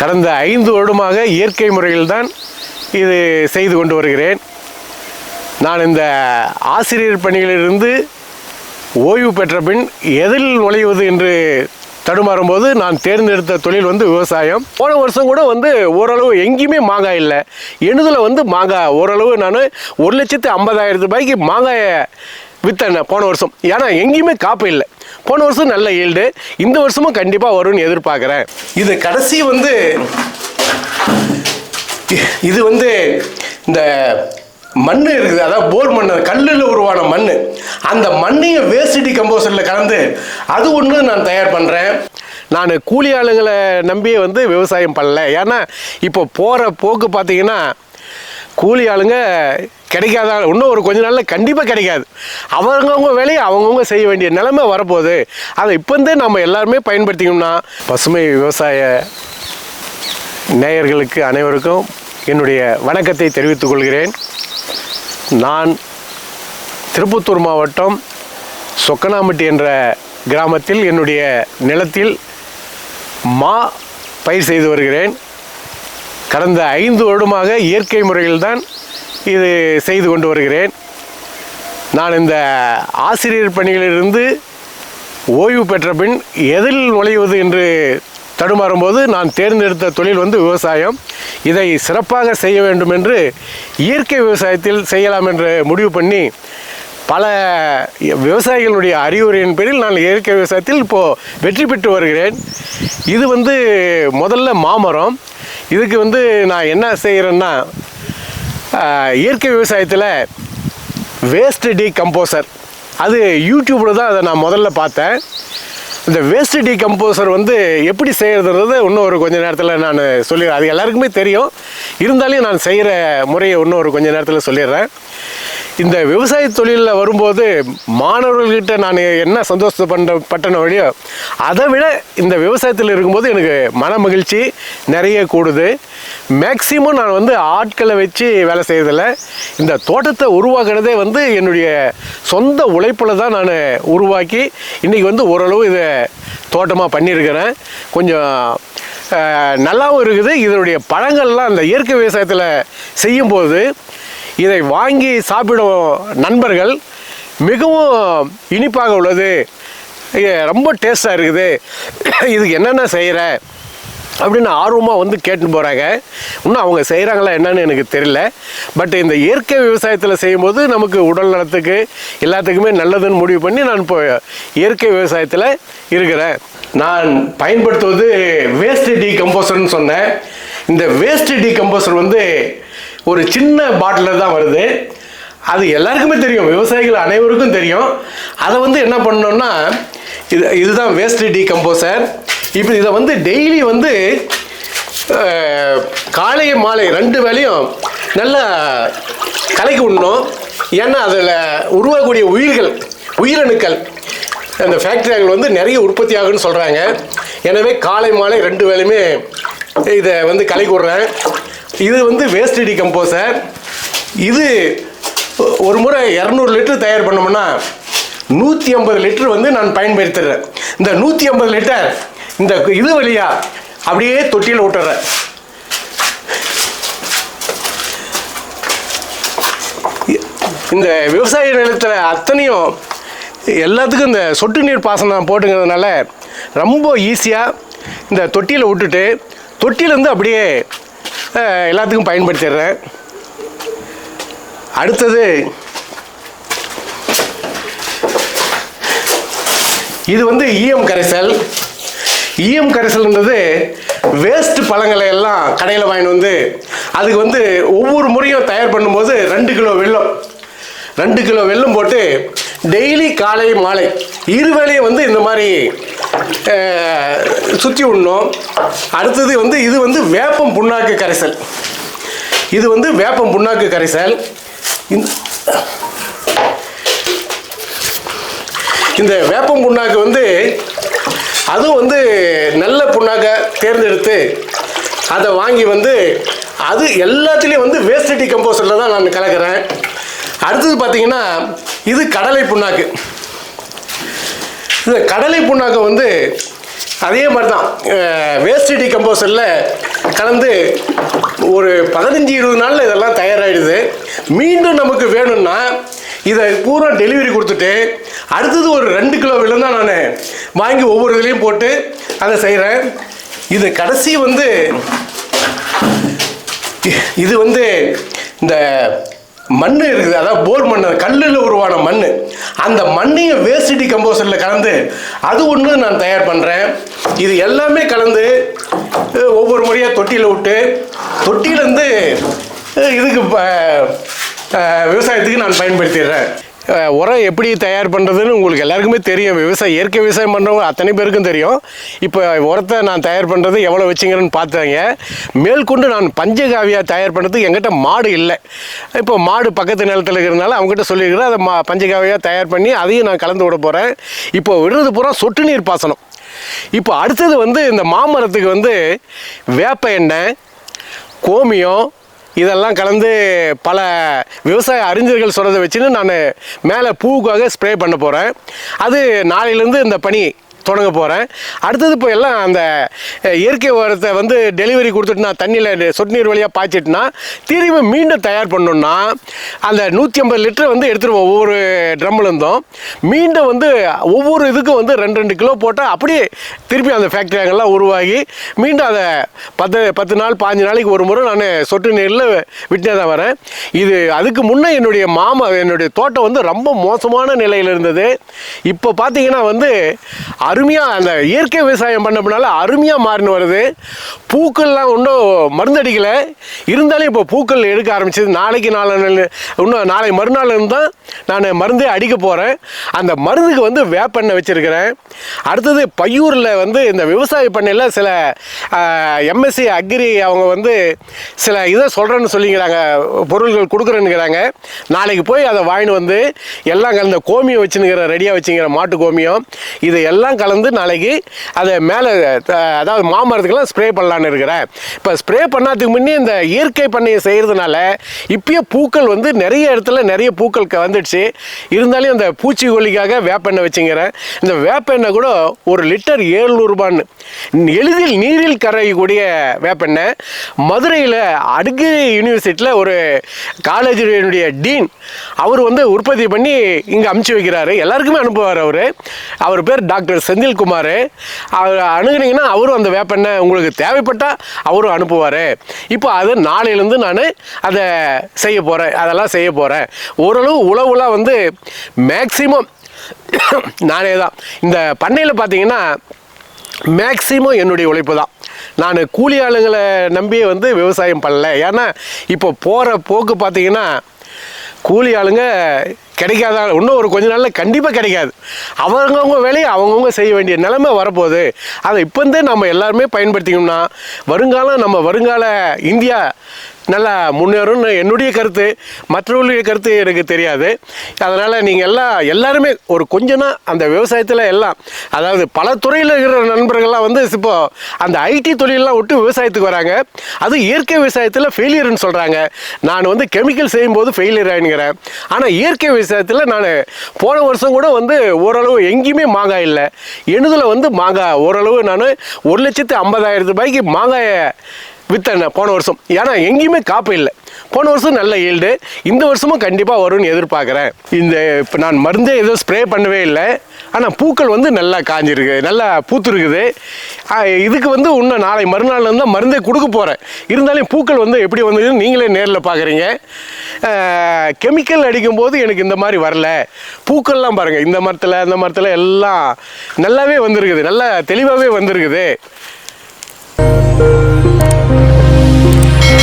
கடந்த ஐந்து வருடமாக இயற்கை முறையில்தான் இது செய்து கொண்டு வருகிறேன். நான் இந்த ஆசிரியர் பணியிலிருந்து ஓய்வு பெற்ற பின் எதில் நுழைவது என்று தடுமாறும் போது நான் தேர்ந்தெடுத்த தொழில் வந்து விவசாயம். போன வருஷம் கூட வந்து ஓரளவு எங்கேயுமே மாங்காய் இல்லை. எனதில் வந்து மாங்காய். ஓரளவு நான் ஒரு லட்சத்து ஐம்பதாயிரம் ரூபாய்க்கு மாங்காயை விற்றேன் போன வருஷம். ஏன்னா எங்கேயுமே காப்பு இல்லை. போன வருஷம் நல்ல ஈல்டு இந்த வருஷமும் கண்டிப்பாக வரும்னு எதிர்பார்க்குறேன். இது கடைசி வந்து இது வந்து இந்த மண் இருக்குது. அதாவது போர் மண் கல்லில் உருவான மண் அந்த மண்ணையும் வேஸ்டி கம்போசரில் கலந்து அது ஒன்று நான் தயார் பண்ணுறேன் நான் கூலி ஆளுங்களை நம்பியே வந்து விவசாயம் பண்ணல. ஏன்னா இப்போ போகிற போக்கு பார்த்தீங்கன்னா கூலி ஆளுங்க கிடைக்காத? இன்னும் ஒரு கொஞ்ச நாளில் கண்டிப்பாக கிடைக்காது. அவங்கவுங்க வேலையை அவங்கவுங்க செய்ய வேண்டிய நிலைமை வரப்போகுது. அதை இப்போந்தே நம்ம எல்லாருமே பயன்படுத்திக்கணும்னா பசுமை விவசாய நேயர்களுக்கு அனைவருக்கும் என்னுடைய வணக்கத்தை தெரிவித்துக் கொள்கிறேன். நான் திருப்பத்தூர் மாவட்டம் சொக்கனாம்பட்டி என்ற கிராமத்தில் என்னுடைய நிலத்தில் மா பயிர் செய்து வருகிறேன். கடந்த ஐந்து வருடமாக இயற்கை முறையில்தான் இது செய்து கொண்டு வருகிறேன். நான் இந்த ஆசிரியர் பணியிலிருந்து ஓய்வு பெற்ற பின் எதில் நுழைவது என்று தடுமாறும் போது நான் தேர்ந்தெடுத்த தொழில் வந்து விவசாயம். இதை சிறப்பாக செய்ய வேண்டும் என்று இயற்கை விவசாயத்தில் செய்யலாம் என்று முடிவு பண்ணி பல விவசாயிகளுடைய அறிவுரையின் பேரில் நான் இயற்கை விவசாயத்தில் இப்போது வெற்றி பெற்று வருகிறேன். இது வந்து முதல்ல மாமரம். இதுக்கு வந்து நான் என்ன செய்கிறேன்னா இயற்கை விவசாயத்தில் வேஸ்ட் டி கம்போசர் அது யூடியூப்பில் தான் அதை நான் முதல்ல பார்த்தேன். இந்த வேஸ்ட் டி கம்போசர் வந்து எப்படி செய்கிறதுன்றது இன்னும் ஒரு கொஞ்சம் நேரத்தில் நான் சொல்லிடுறேன் அது எல்லாருக்குமே தெரியும். இருந்தாலும் நான் செய்கிற முறையை இன்னும் ஒரு கொஞ்சம் நேரத்தில் சொல்லிடுறேன். இந்த விவசாய தொழிலில் வரும்போது மாணவர்கள்கிட்ட நான் என்ன சந்தோஷத்தை பண்ண பட்டன வழியோ அதை விட இந்த விவசாயத்தில் இருக்கும்போது எனக்கு மன மகிழ்ச்சி நிறைய கூடுது. மேக்சிமம் நான் வந்து ஆட்களை வச்சு வேலை செய்யறதில்ல. இந்த தோட்டத்தை உருவாக்குறதே வந்து என்னுடைய சொந்த உழைப்பில் தான் நான் உருவாக்கி இன்றைக்கி வந்து ஓரளவு இதை தோட்டமாக பண்ணியிருக்கிறேன். கொஞ்சம் நல்லாவும் இருக்குது. இதனுடைய பழங்கள்லாம் அந்த இயற்கை விவசாயத்தில் செய்யும்போது இதை வாங்கி சாப்பிடும் நண்பர்கள் மிகவும் இனிப்பாக உள்ளது. ரொம்ப டேஸ்ட்டாக இருக்குது. இதுக்கு என்னென்ன செய்கிற அப்படின்னு ஆர்வமாக வந்து கேட்டு போகிறாங்க இன்னும் அவங்க செய்கிறாங்களா என்னன்னு எனக்கு தெரியல. பட் இந்த இயற்கை விவசாயத்தில் செய்யும்போது நமக்கு உடல் நலத்துக்கு எல்லாத்துக்குமே நல்லதுன்னு முடிவு பண்ணி நான் இப்போ இயற்கை விவசாயத்தில் இருக்கிறேன் நான் பயன்படுத்துவது வேஸ்ட் டீகம்போசர்னு சொன்னேன். இந்த வேஸ்ட் டீகம்போசர் வந்து ஒரு சின்ன பாட்டிலில் தான் வருது. அது எல்லாருக்குமே தெரியும். விவசாயிகள் அனைவருக்கும் தெரியும். அதை வந்து என்ன பண்ணோம்னா இது இதுதான் வேஸ்ட் டீகம்போசர் இப்போ இதை வந்து டெய்லி வந்து காலை மாலை ரெண்டு வேலையும் நல்லா கலக்கி விடணும். ஏன்னா அதில் உருவாகக்கூடிய உயிர்கள் உயிரணுக்கள் அந்த ஃபேக்டரிகள் வந்து நிறைய உற்பத்தி ஆகுன்னு சொல்கிறாங்க எனவே காலை மாலை ரெண்டு வேலையுமே இதை வந்து கலக்கி விட்றேன். இது வந்து வேஸ்ட் டிகம்போசர் இது ஒரு முறை இரநூறு லிட்டர் தயார் பண்ணோம்னா நூற்றி ஐம்பது லிட்டர் வந்து நான் பயன்படுத்துகிறேன் இந்த நூற்றி ஐம்பது லிட்டர் இந்த இது வழியா அப்படியே தொட்டியில் விட்டுறேன் இந்த விவசாய நிலத்தில் அத்தனையும் எல்லாத்துக்கும் இந்த சொட்டு நீர் பாசனம் போட்டுங்கிறதுனால ரொம்ப ஈஸியாக இந்த தொட்டியில் விட்டுட்டு தொட்டியிலேருந்து அப்படியே எல்லாத்துக்கும் பயன்படுத்திடுறேன். அடுத்தது இது வந்து ஈயம் கரைசல். ஈயம் கரைசல்ன்றது வேஸ்ட் பழங்களை எல்லாம் கடையில் வாங்கிட்டு வந்து அதுக்கு வந்து ஒவ்வொரு முறையும் தயார் பண்ணும்போது ரெண்டு கிலோ வெல்லம் ரெண்டு கிலோ வெள்ளம் போட்டு டெய்லி காலை மாலை இருவேளையும் வந்து இந்த மாதிரி சுற்றி விடணும் அடுத்தது வந்து இது வந்து வேப்பம் புண்ணாக்கு கரைசல். இது வந்து வேப்பம் புண்ணாக்கு கரைசல். இந்த வேப்பம் புண்ணாக்கு வந்து அதுவும் வந்து நல்ல புண்ணாக்கை தேர்ந்தெடுத்து அதை வாங்கி வந்து அது எல்லாத்துலேயும் வந்து வேஸ்ட் டிகம்போசரில் தான் நான் கலக்கிறேன். அடுத்தது பார்த்தீங்கன்னா இது கடலை புண்ணாக்கு. இந்த கடலை புண்ணாக்கம் வந்து அதே மாதிரி தான் வேஸ்ட் டிகம்போசரில் கலந்து ஒரு பதினஞ்சு இருபது நாளில் இதெல்லாம் தயாராகிடுது மீண்டும் நமக்கு வேணும்னா இதை பூரா டெலிவரி கொடுத்துட்டு அடுத்தது ஒரு ரெண்டு கிலோ விலம் நான் வாங்கி ஒவ்வொரு இதுலேயும் போட்டு அதை செய்கிறேன் இது கடைசி வந்து இது வந்து இந்த மண் இருக்குது. அதாவது போர் மண் கல்லில் உருவான மண் அந்த மண்ணையும் வேஸ்ட் கம்போசரில் கலந்து அது ஒன்று நான் தயார் பண்ணுறேன் இது எல்லாமே கலந்து ஒவ்வொரு முறையாக தொட்டியில் விட்டு தொட்டியிலேருந்து இதுக்கு ப- விவசாயத்துக்கு நான் பயன்படுத்திடுறேன். உரம் எப்படி தயார் பண்ணுறதுன்னு உங்களுக்கு எல்லாருக்குமே தெரியும். விவசாயம் இயற்கை விவசாயம் பண்ணுறவங்க அத்தனை பேருக்கும் தெரியும். இப்போ உரத்தை நான் தயார் பண்ணுறது எவ்வளோ வச்சுங்கிறேன்னு பார்த்தாங்க. மேற்கொண்டு நான் பஞ்சகாவியா தயார் பண்ணுறதுக்கு எங்கிட்ட மாடு இல்லை. இப்போ மாடு பக்கத்து நிலத்தில் இருக்கிறதுனால அவங்ககிட்ட சொல்லியிருக்கிறேன். அதை மா பஞ்சகாவியாக தயார் பண்ணி அதையும் நான் கலந்து விட போகிறேன் இப்போ விடுறது பூரா சொட்டு நீர் பாசனம். இப்போ அடுத்தது வந்து இந்த மாமரத்துக்கு வந்து வேப்ப எண்ணெய் கோமியம் இதெல்லாம் கலந்து பல விவசாய அறிஞர்கள் சொல்கிறத வச்சுன்னு நான் மேலே பூவுக்காக ஸ்ப்ரே பண்ண போகிறேன் அது நாளையிலேருந்து இந்த பணி தொடங்க போகிறேன் அடுத்தது இப்போ எல்லாம் அந்த இயற்கை உரத்தை வந்து டெலிவரி கொடுத்துட்டு நான் தண்ணியில் சொட்டு நீர் வழியாக பாய்ச்சிட்டுனா திரும்பி மீண்டும் தயார் பண்ணோன்னா அந்த நூற்றி ஐம்பது லிட்டர் வந்து எடுத்துருவோம் ஒவ்வொரு ட்ரம்மில் மீண்டும் வந்து ஒவ்வொரு இதுக்கும் வந்து ரெண்டு ரெண்டு கிலோ போட்டால் அப்படியே திருப்பி அந்த ஃபேக்ட்ரி அங்கெல்லாம் உருவாகி மீண்டும் அதை பத்து பத்து நாள் பாஞ்சு நாளைக்கு ஒரு முறை நான் சொட்டு நீரில் விட்டே தான் வரேன். இது அதுக்கு முன்னே என்னுடைய மாமா என்னுடைய தோட்டம் வந்து ரொம்ப மோசமான நிலையில் இருந்தது. இப்போ பார்த்தீங்கன்னா வந்து அருமையாக அந்த இயற்கை விவசாயம் பண்ணப்பனால அருமையாக மாறின்னு வருது. பூக்கள்லாம் ஒன்றும் மருந்தடிக்கலை. இருந்தாலும் இப்போ பூக்கள் எடுக்க ஆரம்பிச்சது. நாளைக்கு நாளை இன்னும் நாளை மறுநாள் தான் நான் மருந்தே அடிக்க போகிறேன் அந்த மருந்துக்கு வந்து வேப்பெண்ணெய் வச்சுருக்கிறேன். அடுத்தது பையூரில் வந்து இந்த விவசாய பண்ணையில் சில எம்எஸ்சி அக்ரி அவங்க வந்து சில இதை சொல்கிறேன்னு சொல்லிங்கிறாங்க பொருள்கள் கொடுக்குறேன்னுங்கிறாங்க நாளைக்கு போய் அதை வாங்கிட்டு வந்து எல்லாம் கலந்த கோமியம் வச்சுனுங்கிற ரெடியாக வச்சுங்கிற மாட்டு கோமியம் இது எல்லாம் கலந்து நாளைக்கு அதை மேலே அதாவது மாமரத்துக்கெல்லாம் ஸ்ப்ரே பண்ணலான்னு இருக்கிறேன். இப்போ ஸ்ப்ரே பண்ணாததுக்கு முன்னே இந்த இயற்கை பண்ணையை செய்கிறதுனால இப்பயே பூக்கள் வந்து நிறைய இடத்துல நிறைய பூக்கள் வந்துடுச்சு இருந்தாலும் இந்த பூச்சிக்கொல்லிக்காக வேப்பெண்ணெய் வச்சுங்கிறேன். இந்த வேப்பெண்ணெய் கூட ஒரு லிட்டர் ஏழ்நூறுபான்னு. எளிதில் நீரில் கரையக்கூடிய வேப்பெண்ணெய். மதுரையில் அடுக்கு யூனிவர்சிட்டியில் ஒரு காலேஜினுடைய டீன் அவர் வந்து உற்பத்தி பண்ணி இங்கே அமுச்சு வைக்கிறாரு. எல்லாருக்குமே அனுப்புவார் அவர். அவர் பேர் டாக்டர் செந்தில்குமார் அவர் அணுகுனீங்கன்னா அவரும் அந்த வேப்பெண்ணெய் உங்களுக்கு தேவைப்பட்டால் அவரும் அனுப்புவார். இப்போ அது நாளையிலேருந்து நான் அதை செய்ய போகிறேன் அதெல்லாம் செய்ய போகிறேன் ஓரளவு உழவுலாம் வந்து மேக்சிமம் நானே தான். இந்த பண்ணையில் பார்த்தீங்கன்னா மேக்சிமம் என்னுடைய உழைப்பு தான். நான் கூலி ஆளுங்களை நம்பியே வந்து விவசாயம் பண்ணல. ஏன்னா இப்போ போகிற போக்கு பார்த்தீங்கன்னா கூலி ஆளுங்க கிடைக்காத? இன்னும் ஒரு கொஞ்ச நாளில் கண்டிப்பாக கிடைக்காது. அவங்கவுங்க வேலையை அவங்கவுங்க செய்ய வேண்டிய நிலைமை வரப்போகுது. அதை இப்போ இருந்தே நம்ம எல்லாருமே பயன்படுத்திக்கணும்னா வருங்காலம் நம்ம வருங்கால இந்தியா நல்லா முன்னேறும்னு என்னுடைய கருத்து மற்றவர்களுடைய கருத்து எனக்கு தெரியாது. அதனால் நீங்கள் எல்லாம் எல்லாருமே ஒரு கொஞ்சனா அந்த விவசாயத்தில் எல்லாம் அதாவது பல துறையில் இருக்கிற நண்பர்கள்லாம் வந்து இப்போ அந்த ஐடி தொழிலெலாம் விட்டு விவசாயத்துக்கு வராங்க. அது இயற்கை விவசாயத்தில் ஃபெயிலியர்னு சொல்கிறாங்க நான் வந்து கெமிக்கல் செய்யும்போது ஃபெயிலியர் ஆகினுங்கிறேன் ஆனால் இயற்கை விவசாயத்தில் நான் போன வருஷம் கூட வந்து ஓரளவு எங்கேயுமே மாங்காய் இல்லை. எணுதில் வந்து மாங்காய் ஓரளவு நான் ஒரு லட்சத்து ஐம்பதாயிரம் ரூபாய்க்கு மாங்காயை வித்தனை போன வருஷம். ஏன்னா எங்கேயுமே காப்பு இல்லை. போன வருஷம் நல்ல ஈல்டு. இந்த வருஷமும் கண்டிப்பாக வரும்னு எதிர்பார்க்குறேன். இந்த இப்போ நான் மருந்தே எதுவும் ஸ்ப்ரே பண்ணவே இல்லை. ஆனால் பூக்கள் வந்து நல்லா காஞ்சிருக்கு. நல்லா பூத்துருக்குது. இதுக்கு வந்து இன்னும் நாளை மறுநாள் தான் மருந்தே கொடுக்க போகிறேன் இருந்தாலும் பூக்கள் வந்து எப்படி வந்ததுன்னு நீங்களே நேரில் பார்க்குறீங்க கெமிக்கல் அடிக்கும்போது எனக்கு இந்த மாதிரி வரல. பூக்கள்லாம் பாருங்கள் இந்த மரத்தில் இந்த மரத்தில் எல்லாம் நல்லாவே வந்திருக்குது. நல்லா தெளிவாகவே வந்திருக்குது.